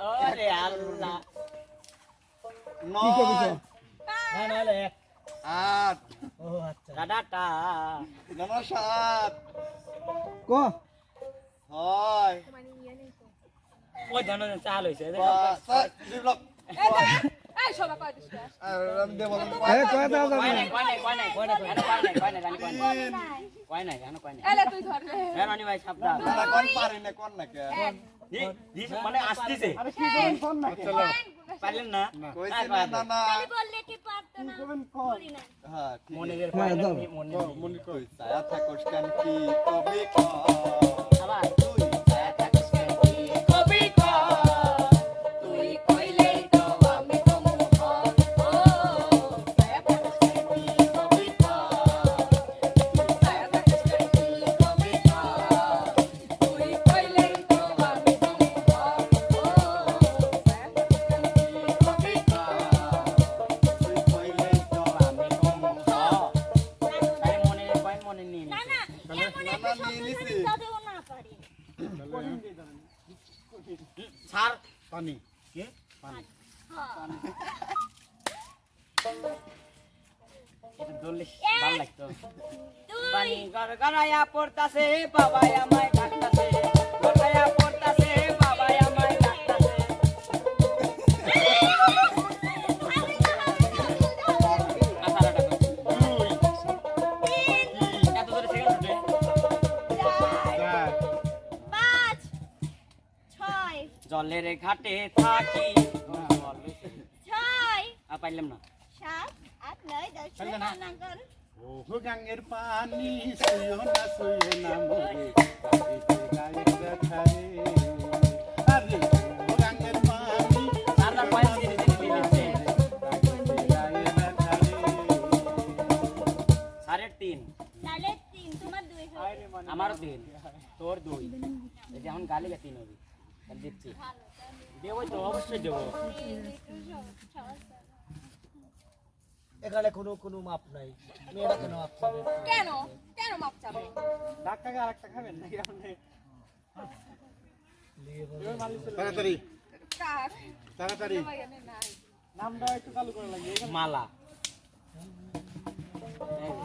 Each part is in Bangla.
ওরে আল্লাহ নয় না না হলে এক আট ও আচ্ছা দাদাটা নম সাত ক ছয় ওই ধরনের চাল হয়েছে পাঁচ ছয়, বিপ্লব এই দাঁড়া, এই শোনা কয় দিস না। আর আমি দেবো না। এ কয় দাও দাও কয় নাই কয় নাই কয় নাই কয় নাই কয় নাই কয় নাই জানি কয় নাই কয় নাই জানো কয় নাই এলে তুই ধর রে। হ্যাঁ রানী ভাই সাবধান না, না, কোন পারি না, কোন না কে? এক, জি- জি, মানে আসতেছে। পারলেন না? হ্যাঁ, ঠিক। মনিরের হ্যাঁ, মনে মনে কই, ছায়া থাকোস কেন কি? কবি আবার। না, নিয়ে নিছি। যদি তাতেও না পারি। স্যার পানি। এটা ধরলে ভালো লাগতো। পানি পড়তাছে বাবাই আমায় জলের ঘাটে থাকি। ছয়। আর পাইলাম না। সাত আট নয় দশ পারলে না? নাঙ্গল ওহো গাঙ্গের পানি সুয়ো না সুয়ো না মোরে। গায়ে ব্যথা আরে ওহো গাঙ্গের পানি আর না পয়েন্ট দিয়ে দিতে মিলেছে গায়ে ব্যথা রে। সাড়ে তিন। তাহলে তিন তোমার দুই হলো। তিন। তোর দুই। এখন গালি তিন হবে তাহলে দিচ্ছি। দেবো তো অবশ্যই দেবো। এখানে কোনো কোনো মাপ নাই। মেয়েরা কেন মাপ কেন? কেন মাপ চাবে? ডাক্তারকে আরেকটা খাবেন নাকি আপনি? তাড়াতাড়ি। তাড়াতাড়ি। নামটা একটু চালু করে লাগে মালা।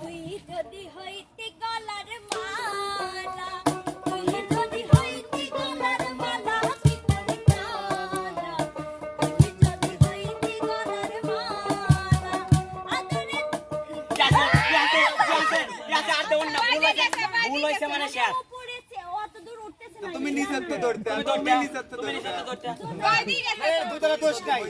তুই যদি হইতে গলার মালা মানে তুমি তো ধরতে তুমি তুমি ধরতে। তো? দুতলা দোষ নাই।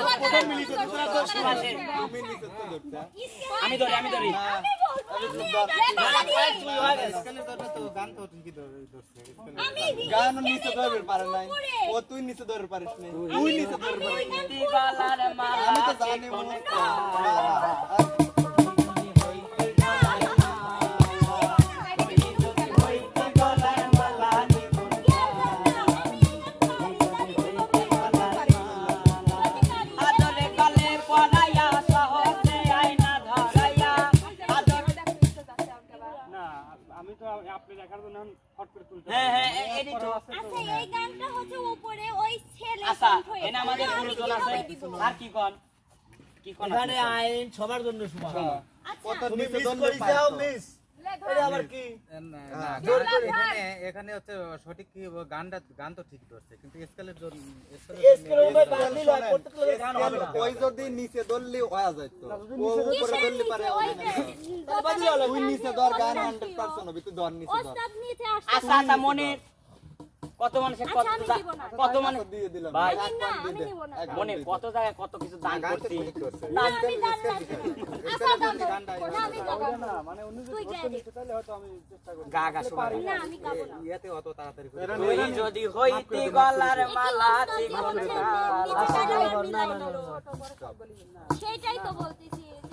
প্রথম মিলিত দুতলা দোষ। তুমি তো ধরতে। আমি ধরি আমি ধরি। আমি বলব আমি গান নিচে ধরবে পারে নাই। ও তুই নিচে ধরবে পারিস নাই। তুই নিচে ধরবে পারিস নাই। আমি তো জানি মনে হ্যাঁ হ্যাঁ তো আচ্ছা এই গানটা হচ্ছে উপরে ওই ছেলে আচ্ছা আমাদের গুরুজন আছে আর কি কোন? কি কোন এখানে আইন সবার জন্য শুভ আচ্ছা। তুমি মিস করে যাও মিস এখানে হচ্ছে সঠিক কি গানটা গান তো ঠিক ধরছে কিন্তু স্কেলের জন্য ওই যদি নিচে ধরলে উপরে ধরলে পারে নিচে? ওই ধর গান 100% হবে তুই ধর নিচে ধর। আচ্ছা আচ্ছা মনির। কত মানুষের কত আচ্ছা। কত মানুষ আচ্ছা, দিয়ে দিলাম। ভাই। এক আমি না, পয়েন্ট দিয়ে আমি দে, নিব না। এক মনির পয়েন্ট কত জায়গায় কত কিছু দান করছি। মানে যদি হইতি গলার মালা। সেটাই তো বলতেছি।